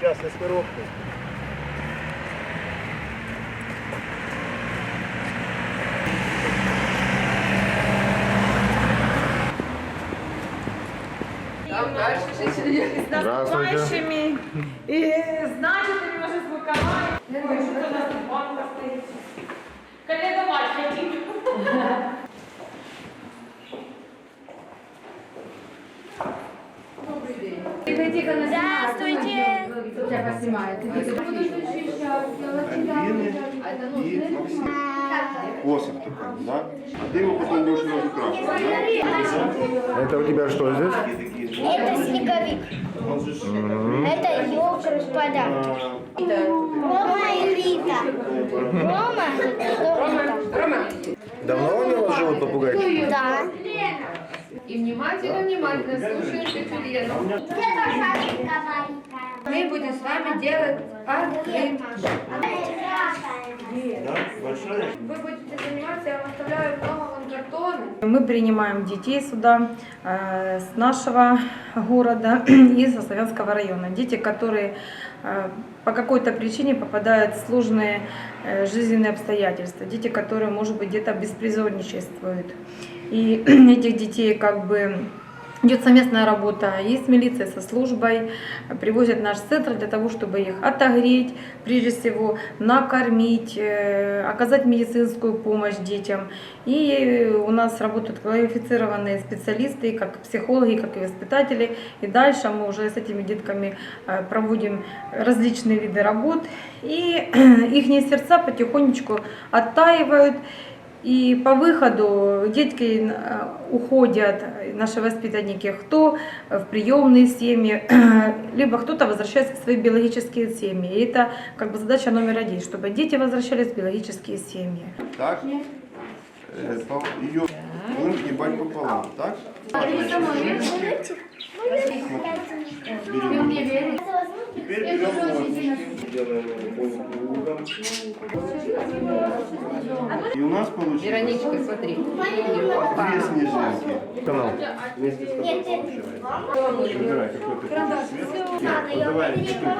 час розкоробки. Здравствуйте. Нашими і значитими вже звуками. Не Максим. Косик такой, да? А ты его потом будешь разукрашивать, да? Это у тебя что здесь? Это снеговик. Это елка распада. Рома и Рита. Рома, кто там? Давно у него живут попугайчики? Да. И внимательно, внимательно слушаем Петелину. Мы будем с вами делать открытие. Да? Большая? Вы будете заниматься, я вам оставляю дома вон. Мы принимаем детей сюда э, с нашего города и со Славянского района. Дети, которые э, по какой-то причине попадают в сложные э, жизненные обстоятельства. Дети, которые, может быть, где-то беспризорничествуют. И этих детей как бы Идет совместная работа и с милицией, со службой, привозят наш центр для того, чтобы их отогреть, прежде всего накормить, э, оказать медицинскую помощь детям. И у нас работают квалифицированные специалисты, как психологи, как и воспитатели. И дальше мы уже с этими детками э, проводим различные виды работ. И их сердца потихонечку оттаивают. И по выходу детки э, уходят, наши воспитанники, кто в приемные семьи, либо кто-то возвращается в свои биологические семьи. И это как бы задача номер один, чтобы дети возвращались в биологические семьи. Так? По- Ее будем гибать пополам, так? Теперь берем делаем его по кругам. И у нас получилось Вероничка, смотри. две снежинки. Канал. Вместе с тобой. Выбирай, какой ты хочешь цвет. Нет, вот давай четыре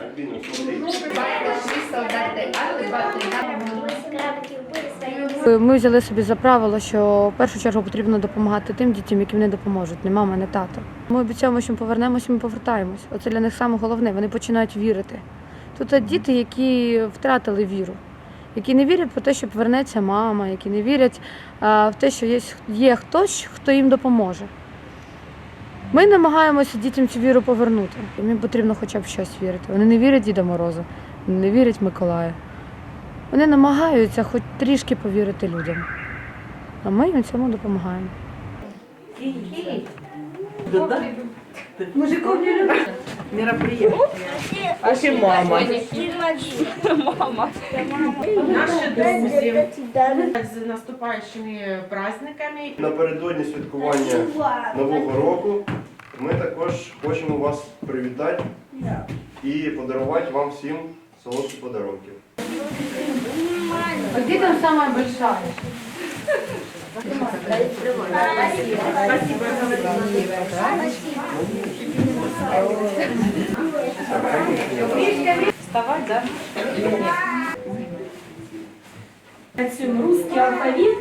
Альбина, смотри. Шли солдаты, а ты Ми взяли собі за правило, що в першу чергу потрібно допомагати тим дітям, яким не допоможуть, не мама, не тато. Ми обіцяємо, що ми повернемося, ми повертаємось. Оце для них саме головне. Вони починають вірити. Тут діти, які втратили віру, які не вірять в те, що повернеться мама, які не вірять в те, що є, є хтось, хто їм допоможе. Ми намагаємося дітям цю віру повернути. Їм потрібно хоча б щось вірити. Вони не вірять Діда Мороза, не вірять в Миколая. Вони намагаються хоч трішки повірити людям. А ми їм цьому допомагаємо. Мужиков не любить. Міроприєм, Наші друзі з наступаючими праздниками. Напередодні святкування Нового року ми також хочемо вас привітати і подарувати вам всім солодкі подарунки. А де там сама большая? Вставать, да? Працюємо русский алфавіт